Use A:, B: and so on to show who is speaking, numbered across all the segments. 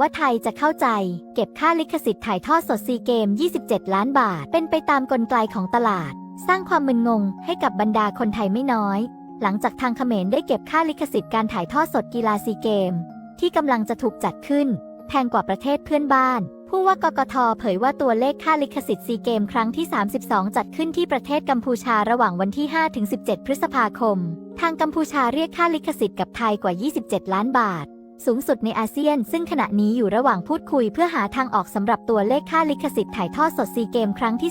A: ว่าไทยจะเข้าใจ เก็บค่าลิขสิทธิ์ถ่ายทอดสดซีเกม 27 ล้านบาท เป็นไปตามกลไกของตลาด สร้างความมึนงงให้กับบรรดาคนไทยไม่น้อย หลังจากทางเขมรได้เก็บค่าลิขสิทธิ์การถ่ายทอดสดกีฬาซีเกม ที่กำลังจะถูกจัดขึ้น แพงกว่าประเทศเพื่อนบ้านผู้ว่ากกทเผยว่าตัวเลขค่าลิขสิทธิ์ซีเกมครั้งที่ 32 จัดขึ้นที่ประเทศกัมพูชาระหว่างวันที่ 5-17 พฤษภาคม ทางกัมพูชาเรียกค่าลิขสิทธิ์กับไทยกว่า 27 ล้านบาท สูงสุดในอาเซียน ซึ่งขณะนี้อยู่ระหว่างพูดคุยเพื่อหาทางออกสำหรับตัวเลขค่าลิขสิทธิ์ถ่ายทอดสดซีเกมครั้งที่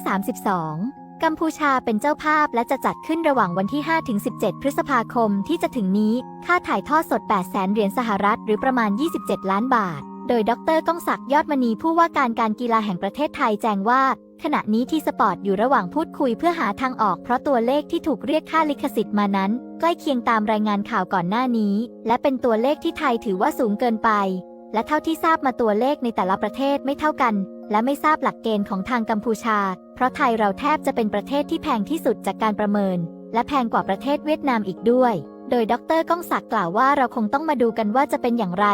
A: 32 กัมพูชาเป็นเจ้าภาพและจะจัดขึ้นระหว่างวันที่ 5-17 พฤษภาคมที่จะถึงนี้ ค่าถ่ายทอดสด8แสนเหรียญสหรัฐ หรือประมาณ 27 ล้านบาท โดยดรก้องศักดิ์ยอดมณีผู้ว่าการการกีฬาแห่งประเทศไทยแจ้งว่า ขณะนี้ที่สปอร์ตอยู่ระหว่างพูดคุยเพื่อหาทางออกเพราะตัวเลขที่ถูกเรียกค่าลิขสิทธิ์มานั้น ใกล้เคียงตามรายงานข่าวก่อนหน้านี้ และเป็นตัวเลขที่ไทยถือว่าสูงเกินไป และเท่าที่ทราบมาตัวเลขในแต่ละประเทศไม่เท่ากัน และไม่ทราบหลักเกณฑ์ของทางกัมพูชา เพราะไทยเราแทบจะเป็นประเทศที่แพงที่สุดจากการประเมิน และแพงกว่าประเทศเวียดนามอีกด้วย โดยดรก้องศักดิ์กล่าวว่าเราคงต้องมาดูกันว่าจะเป็นอย่างไร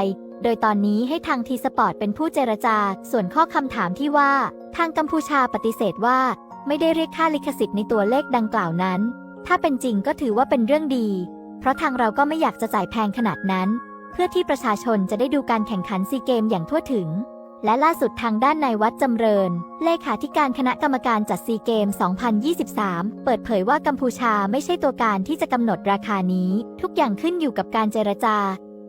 A: โดยตอนนี้ให้ทางทีสปอร์ตเป็นผู้เจรจา ส่วนข้อคำถามที่ว่า ทางกัมพูชาปฏิเสธว่าไม่ได้เรียกค่าลิขสิทธิ์ในตัวเลขดังกล่าวนั้น ถ้าเป็นจริงก็ถือว่าเป็นเรื่องดี เพราะทางเราก็ไม่อยากจะจ่ายแพงขนาดนั้น เพื่อที่ประชาชนจะได้ดูการแข่งขันซีเกมอย่างทั่วถึง และล่าสุดทางด้านนายวัดจำเริญ เลขาธิการคณะกรรมการจัดซีเกม 2023 เปิดเผยว่ากัมพูชาไม่ใช่ตัวการที่จะกำหนดราคานี้ ทุกอย่างขึ้นอยู่กับการเจรจา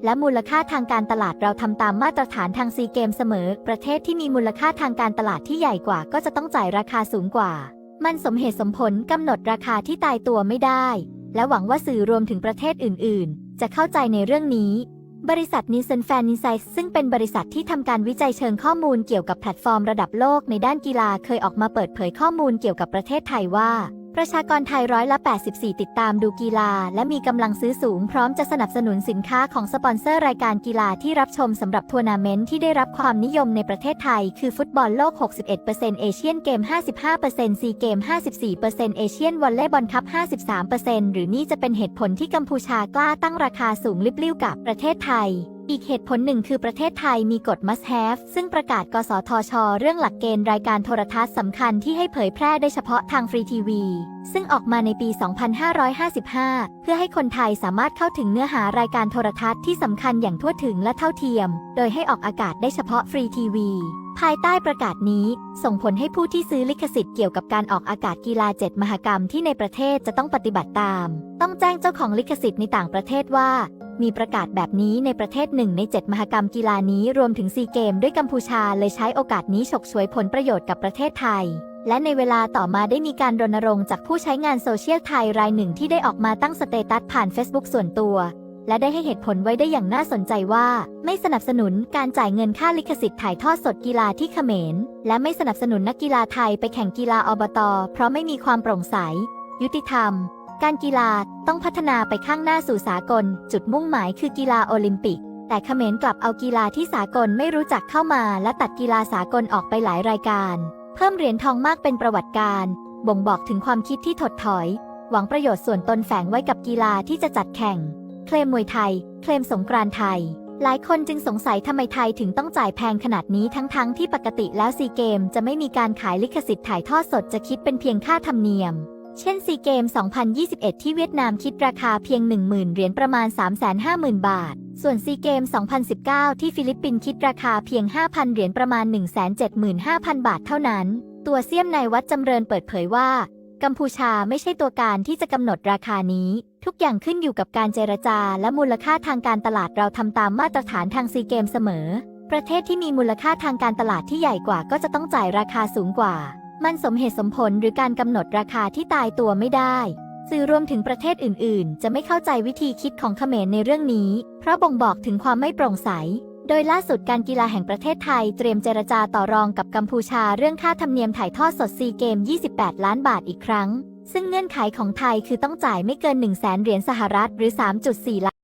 A: และมูลค่าทางการตลาดเราทำตามมาตรฐานทางซีเกมเสมอ ประเทศที่มีมูลค่าทางการตลาดที่ใหญ่กว่าก็จะต้องจ่ายราคาสูงกว่า มันสมเหตุสมผลกำหนดราคาที่ตายตัวไม่ได้ และหวังว่าสื่อรวมถึงประเทศอื่น ๆ จะเข้าใจในเรื่องนี้บริษัทนิสันแฟนนิไซซึ่งเป็นบริษัทที่ทำการวิจัยเชิงข้อมูลเกี่ยวกับแพลตฟอร์มระดับโลกในด้านกีฬาเคยออกมาเปิดเผยข้อมูลเกี่ยวกับประเทศไทยว่า ประชากรไทยร้อยละ 84 ติดตามดูกีฬา และมีกำลังซื้อสูงพร้อมจะสนับสนุนสินค้าของสปอนเซอร์รายการกีฬาที่รับชมสำหรับทัวร์นาเมนต์ที่ได้รับความนิยมในประเทศไทย คือฟุตบอลโลก 61%เอเชียนเกม 55%ซีเกม 54%เอเชียนวอลเลย์บอลคัพ 53%หรือนี่จะเป็นเหตุผลที่กัมพูชากล้าตั้งราคาสูงลิบลิ่วกับประเทศไทย อีกเหตุผลหนึ่งคือประเทศไทยมีกฎ must have ซึ่งประกาศ กสทช เรื่องหลักเกณฑ์รายการโทรทัศน์สำคัญที่ให้เผยแพร่ได้เฉพาะทางฟรีทีวี ซึ่งออกมาในปี 2555 เพื่อให้คนไทยสามารถเข้าถึงเนื้อหารายการโทรทัศน์ที่สำคัญอย่างทั่วถึงและเท่าเทียม โดยให้ออกอากาศได้เฉพาะฟรีทีวีภายใต้ประกาศนี้ ส่งผลให้ผู้ที่ซื้อลิขสิทธิ์เกี่ยวกับการออกอากาศกีฬา7มหกรรมที่ในประเทศจะต้องปฏิบัติตาม ต้องแจ้งเจ้าของลิขสิทธิ์ในต่างประเทศว่า มีประกาศแบบนี้ในประเทศหนึ่งใน 7 มหกรรมกีฬานี้รวมถึงซีเกมด้วยกัมพูชาเลยใช้โอกาสนี้ฉกฉวยผลประโยชน์กับประเทศไทย และในเวลาต่อมาได้มีการรณรงค์จากผู้ใช้งานโซเชียลไทยรายหนึ่งที่ได้ออกมาตั้งสเตตัสผ่าน Facebook ส่วนตัวและได้ให้เหตุผลไว้ได้อย่างน่าสนใจว่า ไม่สนับสนุนการจ่ายเงินค่าลิขสิทธิ์ถ่ายทอดสดกีฬาที่เขมร และไม่สนับสนุนนักกีฬาไทยไปแข่งกีฬาอบต เพราะไม่มีความโปร่งใส ยุติธรรม การกีฬาต้องพัฒนาไปข้างหน้าสู่สากล จุดมุ่งหมายคือกีฬาโอลิมปิก แต่เขมรกลับเอากีฬาที่สากลไม่รู้จักเข้ามาและตัดกีฬาสากลออกไปหลายรายการ เพิ่มเหรียญทองมากเป็นประวัติการ บ่งบอกถึงความคิดที่ถดถอย หวังประโยชน์ส่วนตนแฝงไว้กับกีฬาที่จะจัดแข่ง เคลมมวยไทย เคลมสงกรานไทย หลายคนจึงสงสัยทำไมไทยถึงต้องจ่ายแพงขนาดนี้ทั้งๆทที่ปกติแล้วซีเกมจะไม่มีการขายลิขสิทธิ์ถ่ายทอดสดจะคิดเป็นเพียงค่าธรรมเนียม เช่นซีเกม 2021 ที่เวียดนามคิดราคาเพียง 10,000 เหรียญประมาณ 350,000 บาท ส่วนซีเกม 2019 ที่ฟิลิปปินส์คิดราคาเพียง 5,000 เหรียญประมาณ 175,000 บาทเท่านั้น ตัวเสี่ยมนายวัดจำเริญเปิดเผยว่า กัมพูชาไม่ใช่ตัวการที่จะกำหนดราคานี้ ทุกอย่างขึ้นอยู่กับการเจรจาและมูลค่าทางการตลาดเราทำตามมาตรฐานทางซีเกมเสมอ ประเทศที่มีมูลค่าทางการตลาดที่ใหญ่กว่าก็จะต้องจ่ายราคาสูงกว่า มันสมเหตุสมผลหรือการกำหนดราคาที่ตายตัวไม่ได้ สื่อรวมถึงประเทศอื่น ๆ จะไม่เข้าใจวิธีคิดของเขมรในเรื่องนี้ เพราะบ่งบอกถึงความไม่โปร่งใส โดยล่าสุดการกีฬาแห่งประเทศไทยเตรียมเจรจาต่อรองกับกัมพูชาเรื่องค่าธรรมเนียมถ่ายทอดสดซีเกม 28 ล้านบาทอีกครั้ง ซึ่งเงื่อนไขของไทยคือต้องจ่ายไม่เกิน 1 0 0 0 0แเหรียญสหรัฐหรือ 3.4ล้าน